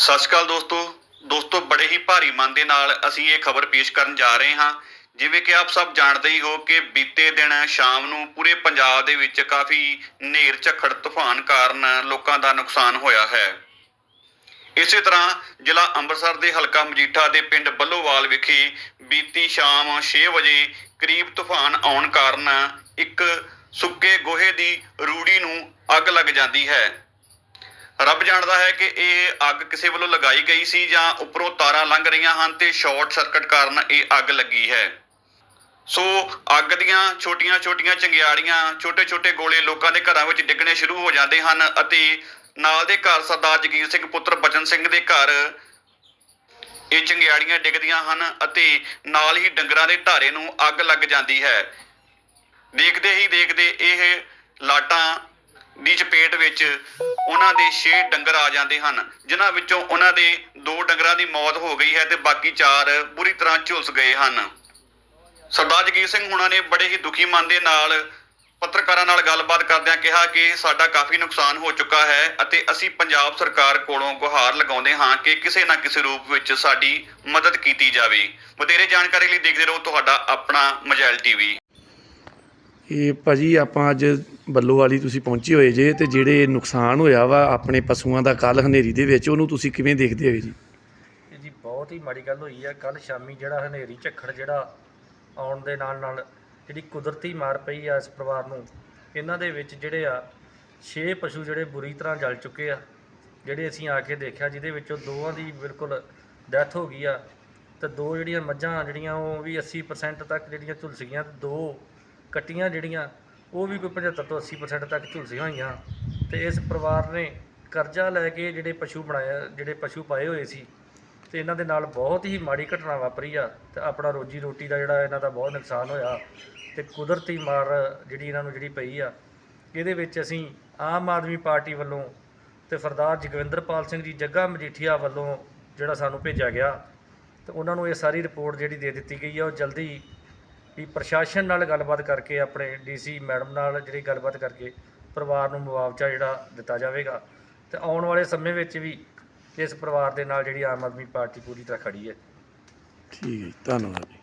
ਸਤਿ ਸ਼੍ਰੀ ਅਕਾਲ ਦੋਸਤੋ। ਦੋਸਤੋ, ਬੜੇ ਹੀ ਭਾਰੀ ਮਨ ਦੇ ਨਾਲ ਅਸੀਂ ਇਹ ਖਬਰ ਪੇਸ਼ ਕਰਨ ਜਾ ਰਹੇ ਹਾਂ। ਜਿਵੇਂ ਕਿ ਆਪ ਸਭ ਜਾਣਦੇ ਹੀ ਹੋ ਕਿ ਬੀਤੇ ਦਿਨ ਸ਼ਾਮ ਨੂੰ ਪੂਰੇ ਪੰਜਾਬ ਦੇ ਵਿੱਚ ਕਾਫੀ ਹਨੇਰ ਝੱਖੜ, ਤੂਫਾਨ ਕਾਰਨ ਲੋਕਾਂ ਦਾ ਨੁਕਸਾਨ ਹੋਇਆ ਹੈ। ਇਸੇ ਤਰ੍ਹਾਂ ਜ਼ਿਲ੍ਹਾ ਅੰਮ੍ਰਿਤਸਰ ਦੇ ਹਲਕਾ ਮਜੀਠਾ ਦੇ ਪਿੰਡ ਬੱਲੋਵਾਲ ਵਿਖੇ ਬੀਤੀ ਸ਼ਾਮ 6 ਵਜੇ ਕਰੀਬ ਤੂਫਾਨ ਆਉਣ ਕਾਰਨ ਇੱਕ ਸੁੱਕੇ ਗੋਹੇ ਦੀ ਰੂੜੀ ਨੂੰ ਅੱਗ ਲੱਗ ਜਾਂਦੀ ਹੈ। ਰੱਬ ਜਾਣਦਾ ਹੈ ਕਿ ਇਹ ਅੱਗ ਕਿਸੇ ਵੱਲੋਂ ਲਗਾਈ ਗਈ ਸੀ ਜਾਂ ਉੱਪਰੋਂ ਤਾਰਾਂ ਲੰਘ ਰਹੀਆਂ ਹਨ ਤੇ ਸ਼ਾਰਟ ਸਰਕਟ ਕਾਰਨ ਇਹ ਅੱਗ ਲੱਗੀ ਹੈ। ਸੋ ਅੱਗ ਦੀਆਂ ਛੋਟੀਆਂ-ਛੋਟੀਆਂ ਚੰਗਿਆੜੀਆਂ, ਛੋਟੇ-ਛੋਟੇ ਗੋਲੇ ਲੋਕਾਂ ਦੇ ਘਰਾਂ ਵਿੱਚ ਡਿੱਗਣੇ ਸ਼ੁਰੂ ਹੋ ਜਾਂਦੇ ਹਨ ਅਤੇ ਨਾਲ ਦੇ ਘਰ ਸਰਦਾਰ ਜਗੀਰ ਸਿੰਘ ਪੁੱਤਰ ਬਚਨ ਸਿੰਘ ਦੇ ਘਰ ਇਹ ਚੰਗਿਆੜੀਆਂ ਡਿੱਗਦੀਆਂ ਹਨ ਅਤੇ ਨਾਲ ਹੀ ਡੰਗਰਾਂ ਦੇ ਢਾਰੇ ਨੂੰ ਅੱਗ ਲੱਗ ਜਾਂਦੀ ਹੈ। ਦੇਖਦੇ ਹੀ ਦੇਖਦੇ ਇਹ ਲਾਟਾਂ ਦੀ ਚਪੇਟ ਵਿੱਚ ਉਹਨਾਂ ਦੇ 6 ਡੰਗਰ ਆ ਜਾਂਦੇ ਹਨ, ਜਿਨ੍ਹਾਂ ਵਿੱਚੋਂ ਉਹਨਾਂ ਦੇ ਦੋ ਡੰਗਰਾਂ ਦੀ ਮੌਤ ਹੋ ਗਈ ਹੈ ਤੇ ਬਾਕੀ 4 ਬੁਰੀ ਤਰ੍ਹਾਂ ਝੁਲਸ ਗਏ ਹਨ। ਸਰਦਾਰ ਜਗੀਰ ਸਿੰਘ ਹੁਣਾਂ ਨੇ ਬੜੇ ਹੀ ਦੁਖੀ ਮਨ ਦੇ ਨਾਲ ਪੱਤਰਕਾਰਾਂ ਨਾਲ ਗੱਲਬਾਤ ਕਰਦਿਆਂ ਕਿਹਾ ਕਿ ਸਾਡਾ ਕਾਫੀ ਨੁਕਸਾਨ ਹੋ ਚੁੱਕਾ ਹੈ ਅਤੇ ਅਸੀਂ ਪੰਜਾਬ ਸਰਕਾਰ ਕੋਲੋਂ ਗੁਹਾਰ ਲਗਾਉਂਦੇ ਹਾਂ ਕਿ ਕਿਸੇ ਨਾ ਕਿਸੇ ਰੂਪ ਵਿੱਚ ਸਾਡੀ ਮਦਦ ਕੀਤੀ ਜਾਵੇ। ਵਧੇਰੇ ਜਾਣਕਾਰੀ ਲਈ ਦੇਖਦੇ ਰਹੋ ਤੁਹਾਡਾ ਆਪਣਾ ਮਜੈਲ ਟੀਵੀ। ਇਹ ਭਾਜੀ ਆਪਾਂ ਅੱਜ ਬੱਲੋ ਵਾਲੀ ਤੁਸੀਂ ਪਹੁੰਚੇ ਹੋਏ ਜੇ ਤੇ ਜਿਹੜੇ ਨੁਕਸਾਨ ਹੋਇਆ ਵਾ ਆਪਣੇ ਪਸ਼ੂਆਂ ਦਾ ਕੱਲ ਹਨੇਰੀ ਦੇ ਵਿੱਚ, ਉਹਨੂੰ ਤੁਸੀਂ ਕਿਵੇਂ ਦੇਖਦੇ ਹੋ ਜੀ? ਇਹ ਜੀ ਬਹੁਤ ਹੀ ਮਾੜੀ ਗੱਲ ਹੋਈ ਆ। ਕੱਲ ਸ਼ਾਮੀ ਜਿਹੜਾ ਹਨੇਰੀ ਝੱਖੜ ਜਿਹੜਾ ਆਉਣ ਦੇ ਨਾਲ ਨਾਲ ਜਿਹੜੀ ਕੁਦਰਤੀ ਮਾਰ ਪਈ ਆ ਇਸ ਪਰਿਵਾਰ ਨੂੰ, ਇਹਨਾਂ ਦੇ ਵਿੱਚ ਜਿਹੜੇ ਆ 6 ਪਸ਼ੂ ਜਿਹੜੇ ਬੁਰੀ ਤਰ੍ਹਾਂ ਜਲ ਚੁੱਕੇ ਆ, ਜਿਹੜੇ ਅਸੀਂ ਆ ਕੇ ਦੇਖਿਆ, ਜਿਹਦੇ ਵਿੱਚੋਂ ਦੋਵਾਂ ਦੀ ਬਿਲਕੁਲ ਡੈਥ ਹੋ ਗਈ ਆ ਤੇ ਦੋ ਜਿਹੜੀਆਂ ਮੱਝਾਂ, ਜਿਹੜੀਆਂ ਉਹ ਵੀ 80% ਤੱਕ ਜਿਹੜੀਆਂ ਝੁਲਸ ਗਈਆਂ ਤੇ ਦੋ ਕੱਟੀਆਂ ਜਿਹੜੀਆਂ ਉਹ ਵੀ ਕੋਈ 75 ਤੋਂ 80% ਤੱਕ ਝੁਲਸੀਆਂ ਹੋਈਆਂ। ਤੇ ਇਸ ਪਰਿਵਾਰ ਨੇ ਕਰਜ਼ਾ ਲੈ ਕੇ ਜਿਹੜੇ ਪਸ਼ੂ ਬਣਾਇਆ, ਜਿਹੜੇ ਪਸ਼ੂ ਪਾਏ ਹੋਏ ਸੀ, ਤੇ ਇਹਨਾਂ ਦੇ ਨਾਲ ਬਹੁਤ ਹੀ ਮਾੜੀ ਘਟਨਾ ਵਾਪਰੀ ਆ ਤੇ ਆਪਣਾ ਰੋਜੀ ਰੋਟੀ ਦਾ ਜਿਹੜਾ ਇਹਨਾਂ ਦਾ ਬਹੁਤ ਨੁਕਸਾਨ ਹੋਇਆ ਤੇ ਕੁਦਰਤੀ ਮਾਰ ਜਿਹੜੀ ਇਹਨਾਂ ਨੂੰ ਜਿਹੜੀ ਪਈ ਆ, ਇਹਦੇ ਵਿੱਚ ਅਸੀਂ ਆਮ ਆਦਮੀ ਪਾਰਟੀ ਵੱਲੋਂ ਤੇ ਸਰਦਾਰ ਜਗਵਿੰਦਰਪਾਲ ਸਿੰਘ ਜੀ ਜੱਗਾ ਮਜੀਠੀਆ ਵੱਲੋਂ ਜਿਹੜਾ ਸਾਨੂੰ ਭੇਜਿਆ ਗਿਆ, ਤੇ ਉਹਨਾਂ ਨੂੰ ਇਹ ਸਾਰੀ ਰਿਪੋਰਟ ਜਿਹੜੀ ਦੇ ਦਿੱਤੀ ਗਈ ਆ, ਉਹ ਜਲਦੀ ਵੀ ਪ੍ਰਸ਼ਾਸਨ ਨਾਲ ਗੱਲਬਾਤ ਕਰਕੇ, ਆਪਣੇ ਡੀਸੀ ਮੈਡਮ ਨਾਲ ਜਿਹੜੀ ਗੱਲਬਾਤ ਕਰਕੇ ਪਰਿਵਾਰ ਨੂੰ ਮੁਆਵਜ਼ਾ ਜਿਹੜਾ ਦਿੱਤਾ ਜਾਵੇਗਾ। ਤੇ ਆਉਣ ਵਾਲੇ ਸਮੇਂ ਵਿੱਚ ਵੀ ਇਸ ਪਰਿਵਾਰ ਦੇ ਨਾਲ ਜਿਹੜੀ ਆਮ ਆਦਮੀ ਪਾਰਟੀ ਪੂਰੀ ਤਰ੍ਹਾਂ ਖੜੀ ਹੈ। ਠੀਕ ਹੈ ਜੀ, ਧੰਨਵਾਦ ਜੀ।